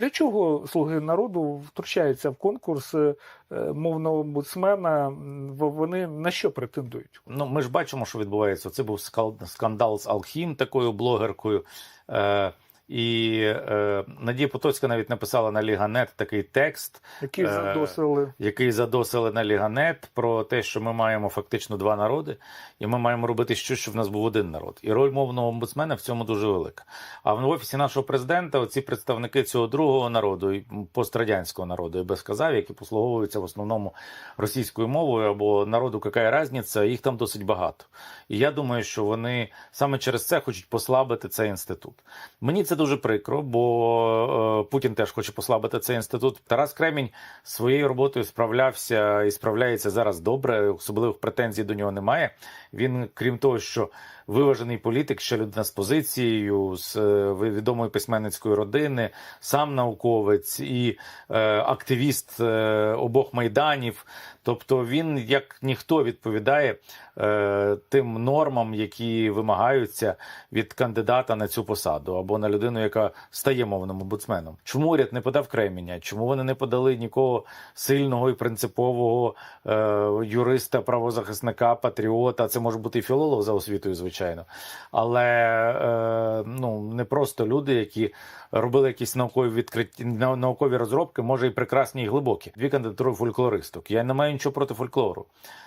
Для чого слуги народу втручаються в конкурс е, мовного омбудсмена? Вони на що претендують? Ну, ми ж бачимо, що відбувається. Це був скандал з Алхім, такою блогеркою. Е, і е, Надія Потоцька навіть написала на Ліганет такий текст, Які Е, який задосили на Ліганет про те, що ми маємо фактично два народи, і ми маємо робити щось, щоб в нас був один народ. І роль мовного омбудсмена в цьому дуже велика. А в офісі нашого президента оці представники цього другого народу, пострадянського народу, я би сказав, які послуговуються в основному російською мовою або народу яка різниця, їх там досить багато. І я думаю, що вони саме через це хочуть послабити цей інститут. Мені це дуже прикро, бо е, Путін теж хоче послабити цей інститут. Тарас Кремінь своєю роботою справлявся і справляється зараз добре. Особливих претензій до нього немає. Він, крім того, що виважений політик, ще людина з позицією, з е, відомої письменницької родини, сам науковець і е, активіст обох майданів. Тобто він, як ніхто, відповідає тим нормам, які вимагаються від кандидата на цю посаду або на людину, яка стає мовним омбудсменом. Чому уряд не подав Кременя? Чому вони не подали нікого сильного і принципового е, юриста, правозахисника, патріота? Це може бути і філолог за освітою, звичайно, але е, ну не просто люди, які робили якісь наукові відкриття, нау- наукові розробки, може і прекрасні і глибокі. Дві кандидатури фольклористок. Я не маю нічого проти фольклору,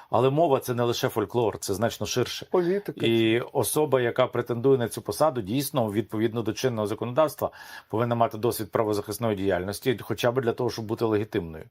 але мова це не лише фольклор, це значно ширше. Політика. І особа, яка претендує на цю посаду, дійсно відповідно до чинного законодавства, повинна мати досвід правозахисної діяльності, хоча б для того, щоб бути легітимною.